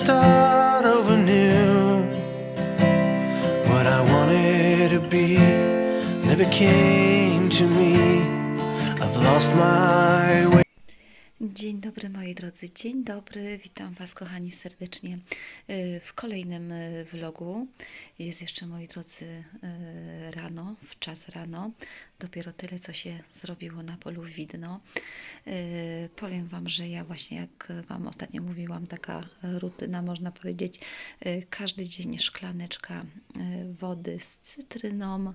start over new. What I wanted to be never came to me. I've lost my way. Dzień dobry moi drodzy, dzień dobry, witam Was kochani serdecznie y, w kolejnym y, vlogu. Jest jeszcze moi drodzy y, rano, w czas rano, dopiero tyle co się zrobiło na polu widno. Powiem Wam, że ja właśnie jak Wam ostatnio mówiłam, taka rutyna można powiedzieć, każdy dzień szklaneczka wody z cytryną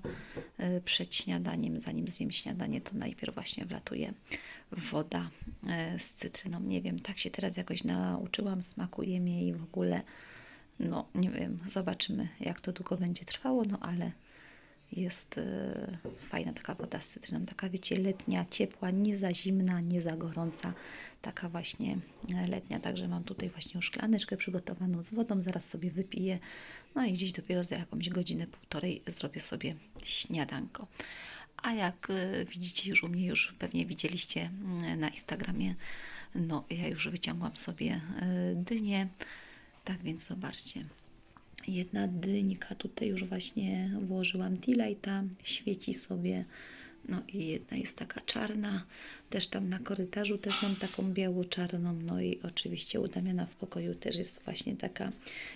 przed śniadaniem, zanim zjem śniadanie, to najpierw właśnie wlatuje woda e, cytryną. Nie wiem, tak się teraz jakoś nauczyłam, smakuje mi jej w ogóle. No, nie wiem, zobaczymy, jak to długo będzie trwało, no ale jest e, fajna taka woda z cytryną, taka wiecie, letnia, ciepła, nie za zimna, nie za gorąca, taka właśnie e, letnia. Także mam tutaj właśnie już szklaneczkę przygotowaną z wodą, zaraz sobie wypiję. No i gdzieś dopiero za jakąś godzinę, półtorej zrobię sobie śniadanko. A jak y, widzicie już u mnie, już pewnie widzieliście mm, na Instagramie, no ja już wyciągłam sobie y, dynię. Tak więc zobaczcie. Jedna dyńka tutaj już właśnie włożyłam T-Lighta, świeci sobie. No i jedna jest taka czarna, też tam na korytarzu też mam taką biało-czarną, no i oczywiście u Damiana w pokoju też jest właśnie taka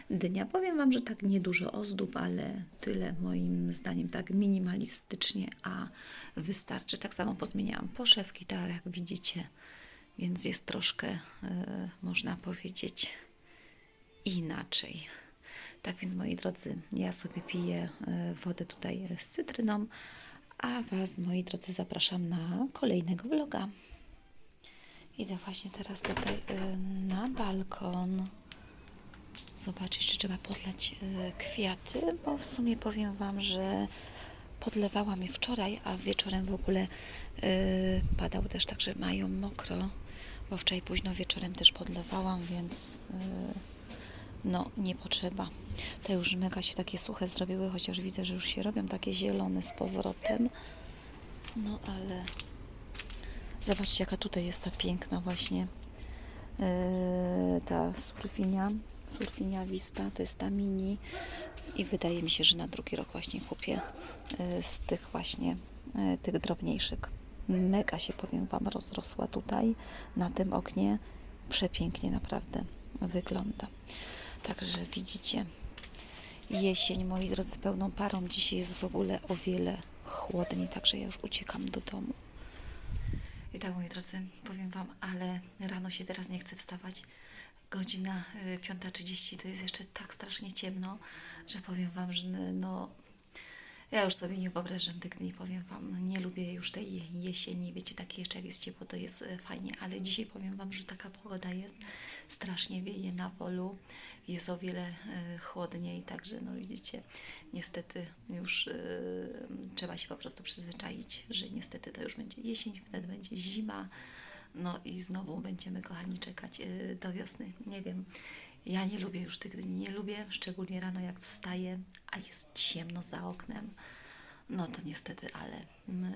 dynia. Powiem Wam, że tak niedużo ozdób, ale tyle moim zdaniem tak minimalistycznie, a wystarczy. Tak samo pozmieniałam poszewki, tak jak widzicie, więc jest troszkę, e, można powiedzieć, inaczej. Tak więc, moi drodzy, ja sobie piję e, wodę tutaj z cytryną, a Was, moi drodzy, zapraszam na kolejnego vloga. Idę właśnie teraz tutaj e, na balkon. Zobaczyć, czy trzeba podlać e, kwiaty, bo w sumie powiem Wam, że podlewałam je wczoraj, a wieczorem w ogóle e, padał też, także mają mokro, bo wczoraj późno wieczorem też podlewałam, więc no nie potrzeba. Te już mega się takie suche zrobiły, chociaż widzę, że już się robią takie zielone z powrotem. No ale zobaczcie, jaka tutaj jest ta piękna właśnie e, ta surfinia. Surfinia Vista, to jest ta mini i wydaje mi się, że na drugi rok właśnie kupię e, z tych właśnie e, tych drobniejszych. Mega się powiem Wam rozrosła tutaj na tym oknie. Przepięknie naprawdę wygląda. Także widzicie, jesień, moi drodzy, pełną parą. Dzisiaj jest w ogóle o wiele chłodniej, także ja już uciekam do domu. I tak, moi drodzy, powiem Wam, ale rano się teraz nie chcę wstawać. Godzina y, 5.30 to jest jeszcze tak strasznie ciemno, że powiem Wam, że no, ja już sobie nie wyobrażam tych dni, powiem Wam. Nie lubię już tej jesieni, wiecie, takie jeszcze jak jest ciepło, to jest e, fajnie, ale dzisiaj powiem Wam, że taka pogoda jest. Strasznie wieje na polu, jest o wiele e, chłodniej, także no widzicie, niestety już e, trzeba się po prostu przyzwyczaić, że niestety to już będzie jesień, wtedy będzie zima, no i znowu będziemy, kochani, czekać do wiosny. Nie wiem, ja nie lubię już tych dni, nie lubię, szczególnie rano jak wstaję, a jest ciemno za oknem. No to niestety, ale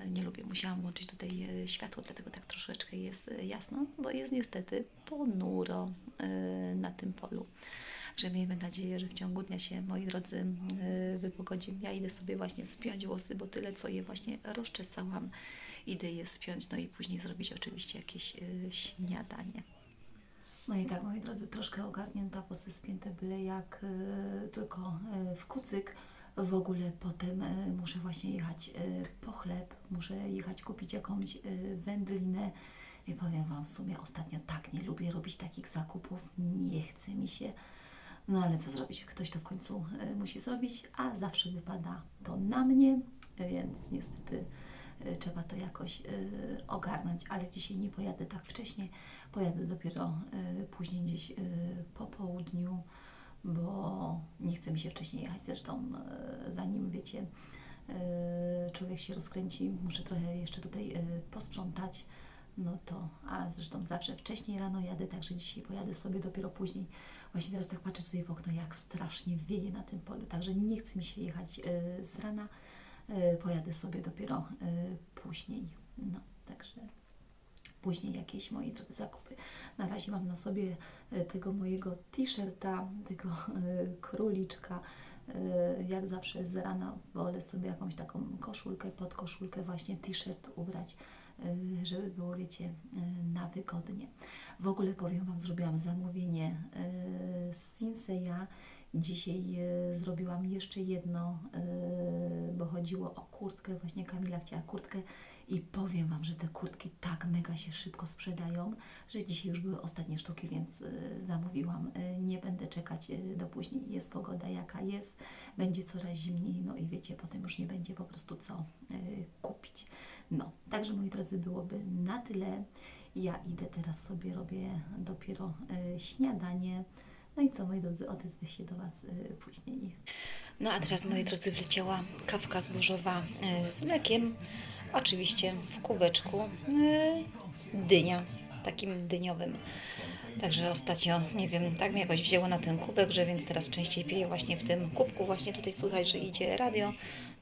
nie lubię. Musiałam włączyć tutaj e, światło, dlatego tak troszeczkę jest e, jasno, bo jest niestety ponuro e, na tym polu. Że miejmy nadzieję, że w ciągu dnia się, moi drodzy, wypogodzi. Ja idę sobie właśnie spiąć włosy, bo tyle co je właśnie rozczesałam, idę je spiąć, no i później zrobić oczywiście jakieś śniadanie. No i tak, moi drodzy, troszkę ogarnięta, włosy spięte byle jak, e, tylko e, w kucyk. W ogóle potem e, muszę właśnie jechać e, po chleb, muszę jechać kupić jakąś e, wędlinę. I powiem Wam, w sumie ostatnio tak nie lubię robić takich zakupów, nie chce mi się. No ale co zrobić? Ktoś to w końcu e, musi zrobić, a zawsze wypada to na mnie, więc niestety trzeba to jakoś e, ogarnąć, ale dzisiaj nie pojadę tak wcześnie, pojadę dopiero e, później gdzieś po południu, bo nie chce mi się wcześniej jechać. Zresztą zanim wiecie, człowiek się rozkręci, muszę trochę jeszcze tutaj posprzątać. no to, a zresztą zawsze wcześniej rano jadę, także dzisiaj pojadę sobie dopiero później. Właśnie teraz tak patrzę tutaj w okno, jak strasznie wieje na tym polu, także nie chce mi się jechać y, z rana, y, pojadę sobie dopiero y, później. No, także później jakieś moje drodzy zakupy. Na razie mam na sobie e, tego mojego t-shirta, tego e, króliczka. E, Jak zawsze z rana wolę sobie jakąś taką koszulkę, pod koszulkę właśnie t-shirt ubrać, e, żeby było, wiecie, e, na wygodnie. W ogóle powiem Wam, zrobiłam zamówienie e, z Sinseya. Dzisiaj e, zrobiłam jeszcze jedno, e, bo chodziło o kurtkę. Właśnie Kamila chciała kurtkę i powiem Wam, że te kurtki tak mega się szybko sprzedają, że dzisiaj już były ostatnie sztuki, więc y, zamówiłam. Nie będę czekać do później. Jest pogoda jaka jest, będzie coraz zimniej, no i wiecie, potem już nie będzie po prostu co kupić. No, także moi drodzy, byłoby na tyle. Ja idę teraz sobie, robię dopiero śniadanie. No i co, moi drodzy, odezwę się do Was y, później. No a teraz, moi drodzy, wleciała kawka zbożowa y, z mlekiem. Oczywiście w kubeczku y, dynia, takim dyniowym. Także ostatnio, nie wiem, tak mnie jakoś wzięło na ten kubek, że więc teraz częściej piję właśnie w tym kubku. Właśnie tutaj słychać, że idzie radio.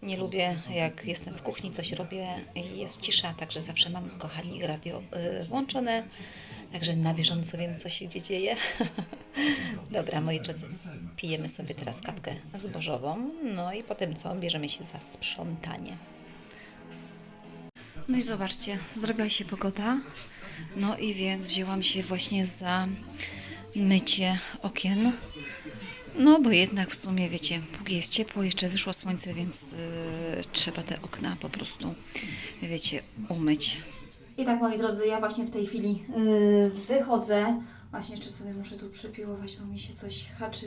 Nie lubię, jak jestem w kuchni, coś robię i jest cisza, także zawsze mam, kochani, radio włączone. Także na bieżąco wiem, co się gdzie dzieje. Dobra, moi drodzy, pijemy sobie teraz kawkę zbożową. No i potem co? Bierzemy się za sprzątanie. No i zobaczcie, zrobiła się pogoda. No i więc wzięłam się właśnie za mycie okien. No bo jednak w sumie wiecie, póki jest ciepło, jeszcze wyszło słońce, więc yy, trzeba te okna po prostu, wiecie, umyć. I tak moi drodzy, ja właśnie w tej chwili yy, wychodzę. Właśnie jeszcze sobie muszę tu przypiłować, bo mi się coś haczy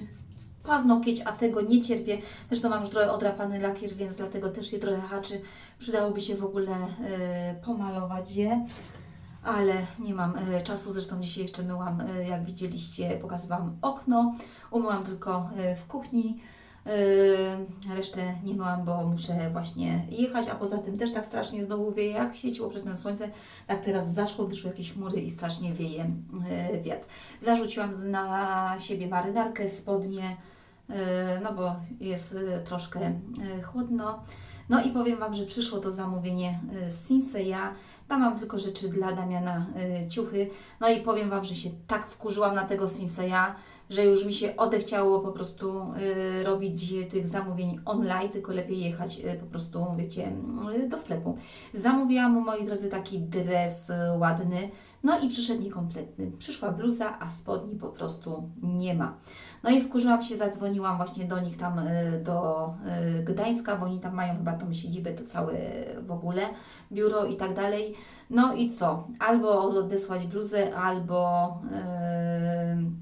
paznokieć, a tego nie cierpię. Zresztą mam już trochę odrapany lakier, więc dlatego też je trochę haczy. Przydałoby się w ogóle yy, pomalować je, ale nie mam yy, czasu. Zresztą dzisiaj jeszcze myłam, yy, jak widzieliście, pokazywałam okno. Umyłam tylko yy, w kuchni. Yy, resztę nie myłam, bo muszę właśnie jechać, a poza tym też tak strasznie znowu wieje, jak świeciło przed tym słońce, tak teraz zaszło, wyszły jakieś chmury i strasznie wieje yy, wiatr. Zarzuciłam na siebie marynarkę, spodnie, yy, no bo jest troszkę chłodno. No i powiem Wam, że przyszło to zamówienie z Sinseya. Tam mam tylko rzeczy dla Damiana, ciuchy. No i powiem Wam, że się tak wkurzyłam na tego Sinseya, że już mi się odechciało po prostu y, robić tych zamówień online, tylko lepiej jechać y, po prostu, wiecie, y, do sklepu. Zamówiłam mu, moi drodzy, taki dres y, ładny, no i przyszedł niekompletny. Przyszła bluza, a spodni po prostu nie ma. No i wkurzyłam się, zadzwoniłam właśnie do nich tam y, do y, Gdańska, bo oni tam mają chyba tą siedzibę, to całe w ogóle biuro i tak dalej. No i co? Albo odesłać bluzę, albo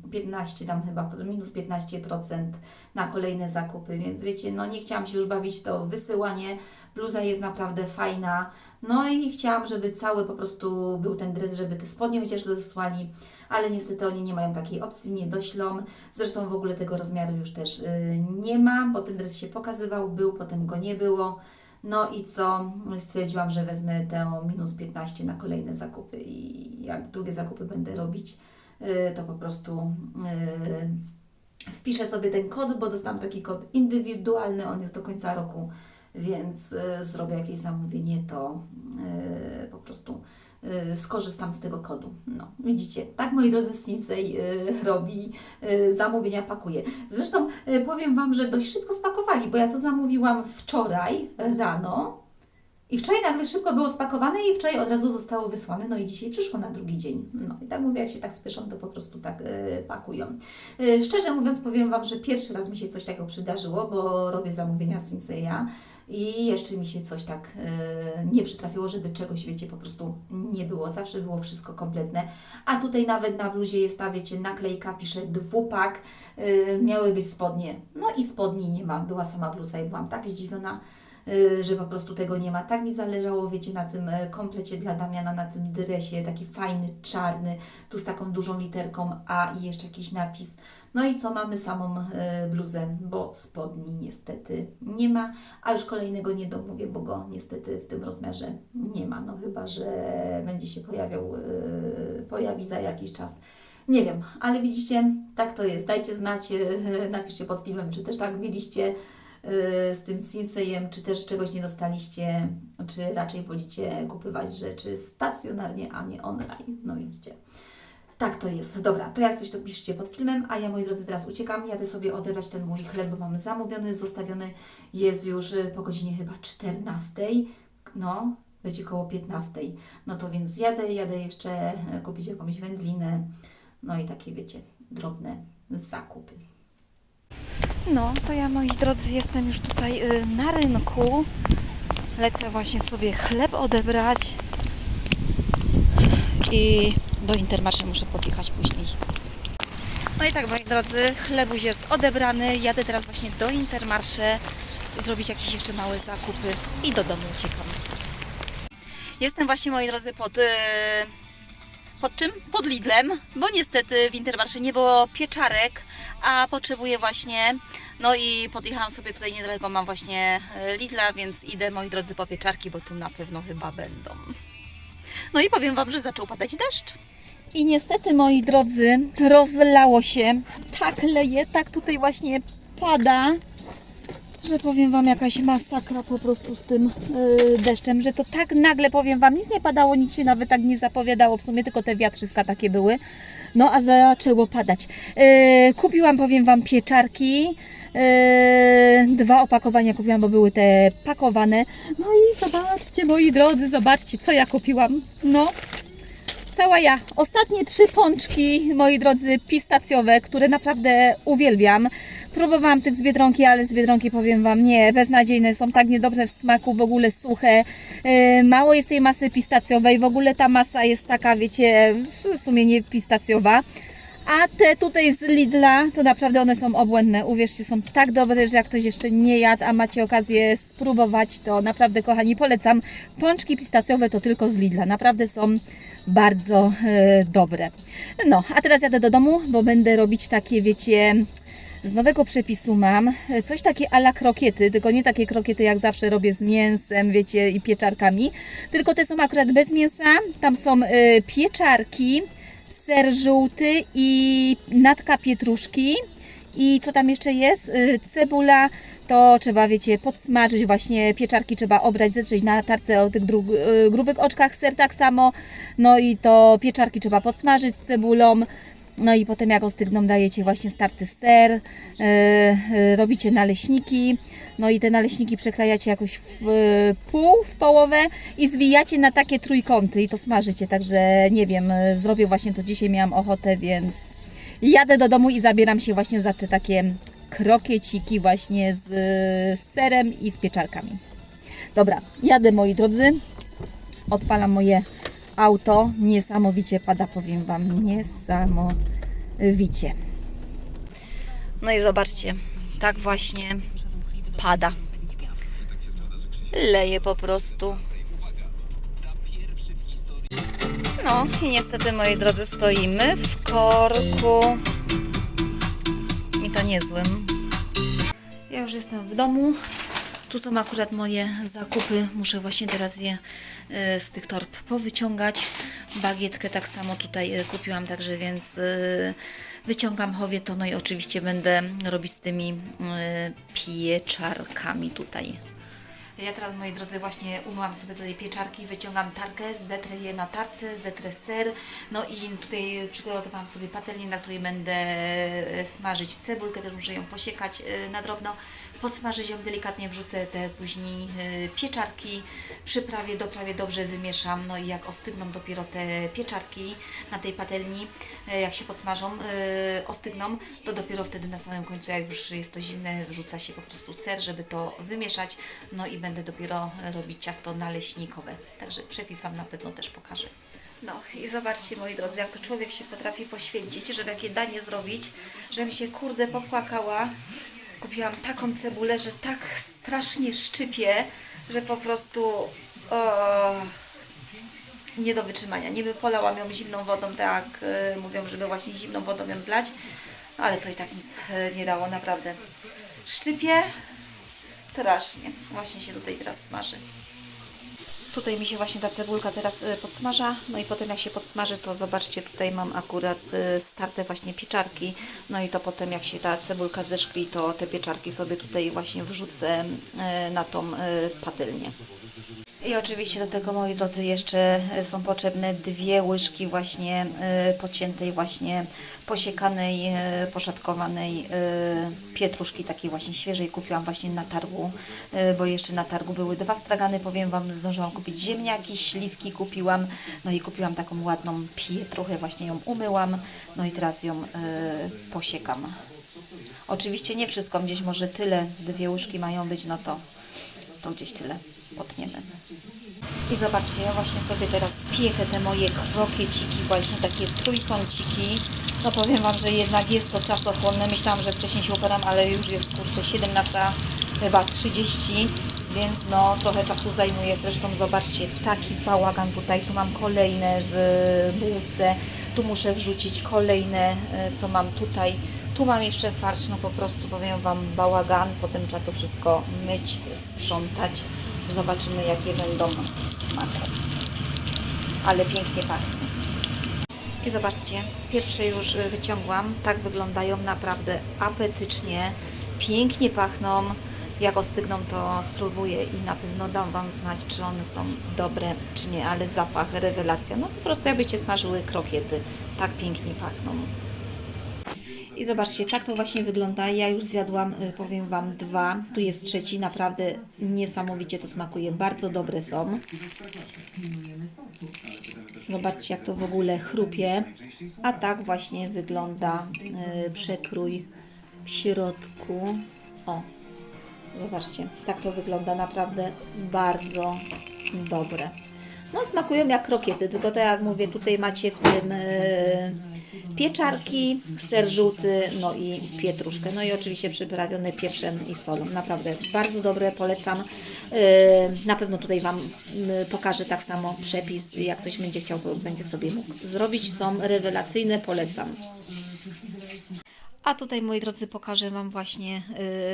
yy, 15 tam chyba, minus 15% na kolejne zakupy, więc wiecie, no nie chciałam się już bawić to wysyłanie. Bluza jest naprawdę fajna. No i chciałam, żeby cały po prostu był ten dres, żeby te spodnie chociaż dosłali, ale niestety oni nie mają takiej opcji, nie doślą. Zresztą w ogóle tego rozmiaru już też yy, nie ma, bo ten dres się pokazywał, był, potem go nie było. No i co? Stwierdziłam, że wezmę tę minus 15 na kolejne zakupy i jak drugie zakupy będę robić, yy, to po prostu yy, wpiszę sobie ten kod, bo dostałam taki kod indywidualny, on jest do końca roku, więc yy, zrobię jakieś zamówienie, to po prostu skorzystam z tego kodu. No, widzicie, tak moi drodzy Sinsei yy, robi, yy, zamówienia pakuje. Zresztą powiem Wam, że dość szybko spakowali, bo ja to zamówiłam wczoraj rano i wczoraj nagle szybko było spakowane i wczoraj od razu zostało wysłane, no i dzisiaj przyszło na drugi dzień. No i tak mówię, jak się tak spieszą, to po prostu tak pakują. Szczerze mówiąc, powiem Wam, że pierwszy raz mi się coś takiego przydarzyło, bo robię zamówienia z Sinseya i jeszcze mi się coś tak yy, nie przytrafiło, żeby czegoś, wiecie, po prostu nie było. Zawsze było wszystko kompletne. A tutaj nawet na bluzie jest ta, wiecie, naklejka, pisze dwupak, yy, miały być spodnie. No i spodni nie ma, była sama bluza i byłam tak zdziwiona, y, że po prostu tego nie ma. Tak mi zależało, wiecie, na tym e, komplecie dla Damiana, na tym dresie, taki fajny, czarny, tu z taką dużą literką A i jeszcze jakiś napis. No i co, mamy samą e, bluzę, bo spodni niestety nie ma, a już kolejnego nie domówię, bo go niestety w tym rozmiarze nie ma, no chyba, że będzie się pojawiał, e, pojawi za jakiś czas. Nie wiem, ale widzicie, tak to jest. Dajcie znać, e, napiszcie pod filmem, czy też tak mieliście z tym Sinsejem, czy też czegoś nie dostaliście, czy raczej wolicie kupować rzeczy stacjonarnie, a nie online. No widzicie. Tak to jest. Dobra, to jak coś to piszcie pod filmem, a ja moi drodzy teraz uciekam. Jadę sobie odebrać ten mój chleb, bo mamy zamówiony, zostawiony. Jest już y, po godzinie chyba 14. No, będzie koło 15. No to więc jadę, jadę jeszcze y, kupić jakąś wędlinę. No i takie wiecie, drobne zakupy. No, to ja moi drodzy jestem już tutaj y, na rynku. Lecę właśnie sobie chleb odebrać i do Intermarché muszę podjechać później. No i tak moi drodzy, chlebuś jest odebrany. Jadę teraz właśnie do Intermarché zrobić jakieś jeszcze małe zakupy i do domu uciekam. Jestem właśnie moi drodzy pod, y, pod czym? Pod Lidlem, bo niestety w Intermarché nie było pieczarek, a potrzebuję właśnie no i podjechałam sobie tutaj niedaleko, mam właśnie e, Lidla, więc idę moi drodzy po pieczarki, bo tu na pewno chyba będą. No i powiem Wam, że zaczął padać deszcz. I niestety moi drodzy, rozlało się. Tak leje, tak tutaj właśnie pada, że powiem Wam jakaś masakra po prostu z tym yy, deszczem, że to tak nagle powiem Wam, nic nie padało, nic się nawet tak nie zapowiadało, w sumie tylko te wiatrzyska takie były. No a zaczęło padać. Yy, kupiłam, powiem Wam, pieczarki. Yy, dwa opakowania kupiłam, bo były te pakowane. No i zobaczcie, moi drodzy, zobaczcie, co ja kupiłam. No, cała ja. Ostatnie trzy pączki, moi drodzy, pistacjowe, które naprawdę uwielbiam. Próbowałam tych z Biedronki, ale z Biedronki powiem Wam nie, beznadziejne, są tak niedobre w smaku, w ogóle suche. Yy, mało jest tej masy pistacjowej, w ogóle ta masa jest taka, wiecie, w sumie nie pistacjowa. A te tutaj z Lidla, to naprawdę one są obłędne. Uwierzcie, są tak dobre, że jak ktoś jeszcze nie jadł, a macie okazję spróbować, to naprawdę, kochani, polecam. Pączki pistacjowe to tylko z Lidla. Naprawdę są bardzo e, dobre. No, a teraz jadę do domu, bo będę robić takie, wiecie, z nowego przepisu mam e, coś takie ala krokiety, tylko nie takie krokiety jak zawsze robię z mięsem, wiecie, i pieczarkami, tylko te są akurat bez mięsa. Tam są e, pieczarki, ser żółty i natka pietruszki. I co tam jeszcze jest? Y, Cebula, to trzeba, wiecie, podsmażyć właśnie pieczarki, trzeba obrać, zetrzeć na tarce o tych y, grubych oczkach, ser tak samo. No i to pieczarki trzeba podsmażyć z cebulą. No i potem jak ostygną dajecie właśnie starty ser, y, y, robicie naleśniki, no i te naleśniki przekrajacie jakoś w y, pół, w połowę i zwijacie na takie trójkąty i to smażycie, także nie wiem, y, zrobię właśnie to dzisiaj, miałam ochotę, więc jadę do domu i zabieram się właśnie za te takie krokieciki właśnie z y, serem i z pieczarkami. Dobra, jadę moi drodzy, odpalam moje auto, niesamowicie pada, powiem Wam, niesamowicie. No i zobaczcie, tak właśnie pada. Leje po prostu. No i niestety, moi drodzy, stoimy w korku. I to niezłym. Ja już jestem w domu. Tu są akurat moje zakupy. Muszę właśnie teraz je e, z tych torb powyciągać. Bagietkę tak samo tutaj e, kupiłam, także więc e, wyciągam chowie to. No i oczywiście będę robić z tymi pieczarkami tutaj. Ja teraz, moi drodzy, właśnie umyłam sobie tutaj pieczarki, wyciągam tarkę, zetrę je na tarce, zetrę ser, no i tutaj przygotowałam sobie patelnię, na której będę smażyć cebulkę, też muszę ją posiekać na drobno, podsmażyć ją delikatnie, wrzucę te później e, pieczarki, przyprawię, doprawię, dobrze wymieszam, no i jak ostygną dopiero te pieczarki na tej patelni, e, jak się podsmażą, e, ostygną, to dopiero wtedy na samym końcu, jak już jest to zimne, wrzuca się po prostu ser, żeby to wymieszać, no i będę dopiero robić ciasto naleśnikowe. Także przepis Wam na pewno też pokażę. No i zobaczcie moi drodzy, jak to człowiek się potrafi poświęcić, żeby jakie danie zrobić, żebym się kurde popłakała. Kupiłam taką cebulę, że tak strasznie szczypie, że po prostu o, nie do wytrzymania. Niby polałam ją zimną wodą, tak y, mówią, żeby właśnie zimną wodą ją zlać, Ale to i tak nic e, nie dało, naprawdę. Szczypie strasznie. Właśnie się tutaj teraz smaży. Tutaj mi się właśnie ta cebulka teraz e, podsmaża, no i potem jak się podsmaży, to zobaczcie, tutaj mam akurat e, starte właśnie pieczarki, no i to potem jak się ta cebulka zeszkli, to te pieczarki sobie tutaj właśnie wrzucę e, na tą patelnię. I oczywiście do tego, moi drodzy, jeszcze e, są potrzebne dwie łyżki właśnie e, pociętej, właśnie posiekanej, e, poszatkowanej pietruszki, takiej właśnie świeżej. Kupiłam właśnie na targu, bo jeszcze na targu były dwa stragany, powiem Wam, zdążyłam kupić ziemniaki, śliwki kupiłam, no i kupiłam taką ładną pietruchę, właśnie ją umyłam, no i teraz ją posiekam. Oczywiście nie wszystko, gdzieś może tyle, z dwie łyżki mają być, no to, to gdzieś tyle potniemy. I zobaczcie, ja właśnie sobie teraz piekę te moje krokieciki, właśnie takie trójkąciki. No powiem Wam, że jednak jest to czasochłonne. Myślałam, że wcześniej się upadam, ale już jest kurczę 17, chyba 30, więc no trochę czasu zajmuje. Zresztą zobaczcie, taki bałagan tutaj. Tu mam kolejne w bułce. Tu muszę wrzucić kolejne, e, co mam tutaj. Tu mam jeszcze farsz, no po prostu powiem Wam bałagan. Potem trzeba to wszystko myć, sprzątać. Zobaczymy, jakie będą smaki. Ale pięknie pachnie. I zobaczcie, pierwsze już wyciągłam. Tak wyglądają naprawdę apetycznie. Pięknie pachną. Jak ostygną, to spróbuję i na pewno dam Wam znać, czy one są dobre, czy nie, ale zapach, rewelacja. No po prostu jakbyście smażyły krokiety. Tak pięknie pachną. I zobaczcie, tak to właśnie wygląda. Ja już zjadłam, y, powiem Wam, dwa. Tu jest trzeci, naprawdę niesamowicie to smakuje. Bardzo dobre są. Zobaczcie, jak to w ogóle chrupie. A tak właśnie wygląda y, przekrój w środku. O, zobaczcie, tak to wygląda. Naprawdę bardzo dobre. No, smakują jak krokiety, tylko tak jak mówię, tutaj macie w tym y, pieczarki, ser żółty, no i pietruszkę. No i oczywiście przyprawione pieprzem i solą. Naprawdę bardzo dobre, polecam. Yy, Na pewno tutaj Wam yy, pokażę tak samo przepis. Jak ktoś będzie chciał, będzie sobie mógł zrobić. Są rewelacyjne, polecam. A tutaj, moi drodzy, pokażę Wam właśnie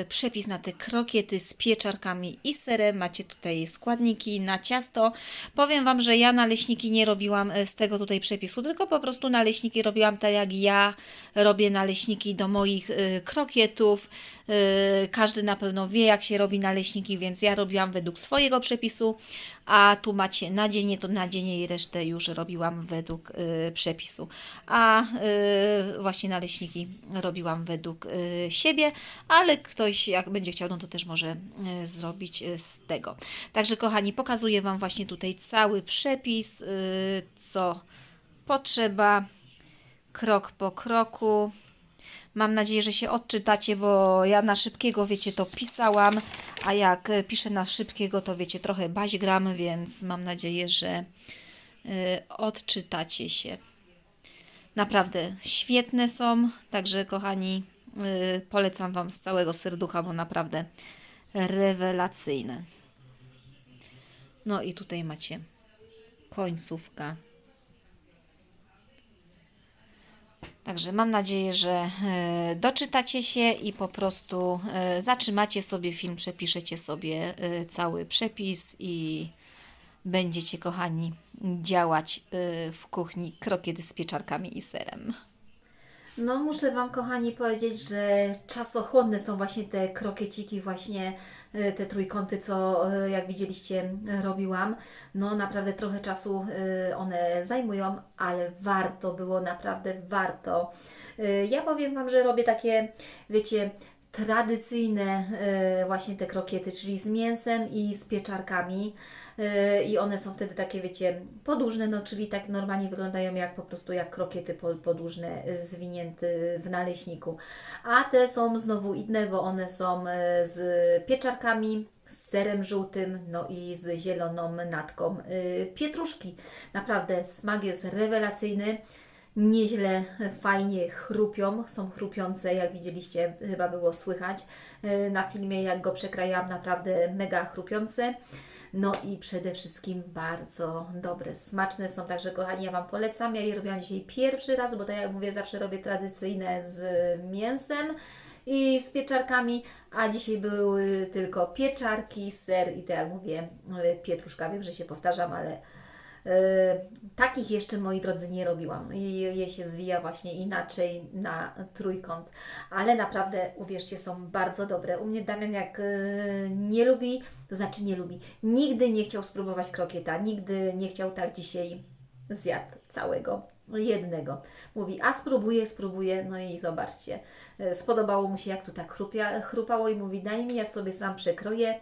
y, przepis na te krokiety z pieczarkami i serem. Macie tutaj składniki na ciasto. Powiem Wam, że ja naleśniki nie robiłam y, z tego tutaj przepisu, tylko po prostu naleśniki robiłam tak jak ja robię naleśniki do moich y, krokietów. Y, każdy na pewno wie, jak się robi naleśniki, więc ja robiłam według swojego przepisu, a tu macie nadzienie, to nadzienie i resztę już robiłam według y, przepisu. A y, właśnie naleśniki robiłam według y, siebie, ale ktoś jak będzie chciał, no to też może y, zrobić y, z tego. Także kochani, pokazuję Wam właśnie tutaj cały przepis, co potrzeba, krok po kroku. Mam nadzieję, że się odczytacie, bo ja na szybkiego, wiecie, to pisałam, a jak piszę na szybkiego, to wiecie, trochę baźgram, więc mam nadzieję, że odczytacie się. Naprawdę świetne są, także kochani, y, polecam Wam z całego serducha, bo naprawdę rewelacyjne. No i tutaj macie końcówka. Także mam nadzieję, że e, doczytacie się i po prostu e, zatrzymacie sobie film, przepiszecie sobie cały przepis i będziecie, kochani, działać e, w kuchni krokiety z pieczarkami i serem. No muszę Wam, kochani, powiedzieć, że czasochłonne są właśnie te krokieciki, właśnie e, te trójkąty, co e, jak widzieliście robiłam. No naprawdę trochę czasu one zajmują, ale warto było, naprawdę warto. Ja powiem Wam, że robię takie, wiecie, tradycyjne e, właśnie te krokiety, czyli z mięsem i z pieczarkami. Yy, i one są wtedy takie, wiecie, podłużne, no czyli tak normalnie wyglądają jak po prostu jak krokiety po- podłużne, yy, zwinięte w naleśniku. A te są znowu inne, bo one są z pieczarkami, z serem żółtym, no i z zieloną natką pietruszki. Naprawdę smak jest rewelacyjny. Nieźle, fajnie chrupią, są chrupiące, jak widzieliście, chyba było słychać yy, na filmie, jak go przekrajałam, naprawdę mega chrupiące. No i przede wszystkim bardzo dobre, smaczne są, także kochani, ja Wam polecam. Ja je robiłam dzisiaj pierwszy raz, bo tak jak mówię, zawsze robię tradycyjne z mięsem i z pieczarkami, a dzisiaj były tylko pieczarki, ser i tak jak mówię, pietruszka. Wiem, że się powtarzam, ale e, takich jeszcze, moi drodzy, nie robiłam. Je się zwija właśnie inaczej na trójkąt, ale naprawdę, uwierzcie, są bardzo dobre. U mnie Damian jak e, nie lubi, to znaczy nie lubi, nigdy nie chciał spróbować krokieta, nigdy nie chciał tak dzisiaj zjadł całego jednego. Mówi, a spróbuję, spróbuję, no i zobaczcie, e, spodobało mu się jak tu tak chrupia, chrupało i mówi, daj mi, ja sobie sam przekroję, e,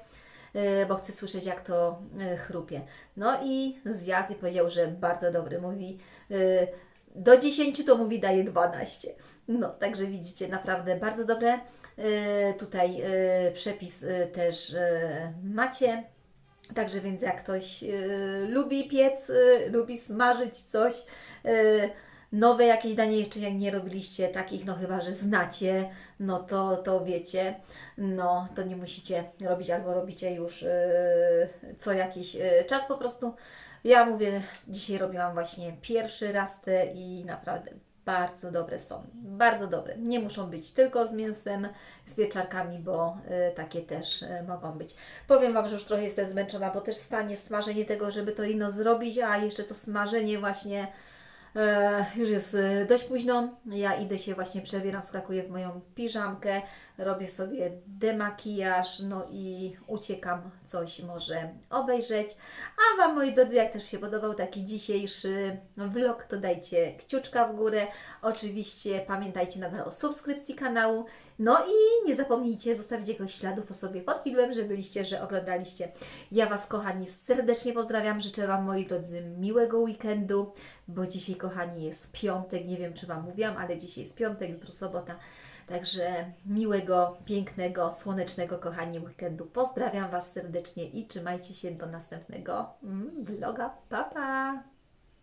bo chcę słyszeć jak to e, chrupie. No i zjadł i powiedział, że bardzo dobry. Mówi, e, do 10 to mówi daje 12. No, także widzicie, naprawdę bardzo dobre. E, Tutaj e, przepis e, też e, macie. Także więc jak ktoś lubi piec, lubi smażyć coś, nowe jakieś danie jeszcze jak nie robiliście takich, no chyba, że znacie, no to, to wiecie, no to nie musicie robić albo robicie już y, co jakiś y, czas po prostu. Ja mówię, dzisiaj robiłam właśnie pierwszy raz te i naprawdę bardzo dobre są. Bardzo dobre. Nie muszą być tylko z mięsem, z pieczarkami, bo y, takie też y, mogą być. Powiem Wam, że już trochę jestem zmęczona, bo też stanie smażenie tego, żeby to ino zrobić, a jeszcze to smażenie właśnie już jest e, dość późno. Ja idę się właśnie przebieram, wskakuję w moją piżamkę, robię sobie demakijaż, no i uciekam coś może obejrzeć. A Wam, moi drodzy, jak też się podobał taki dzisiejszy vlog, to dajcie kciuczka w górę. Oczywiście pamiętajcie nadal o subskrypcji kanału. No i nie zapomnijcie zostawić jakiegoś śladu po sobie pod filmem, że byliście, że oglądaliście. Ja Was, kochani, serdecznie pozdrawiam. Życzę Wam, moi drodzy, miłego weekendu, bo dzisiaj, kochani, jest piątek. Nie wiem, czy Wam mówiłam, ale dzisiaj jest piątek, jutro sobota. Także miłego, pięknego, słonecznego, kochani, weekendu. Pozdrawiam Was serdecznie i trzymajcie się do następnego mm, vloga. Pa, pa!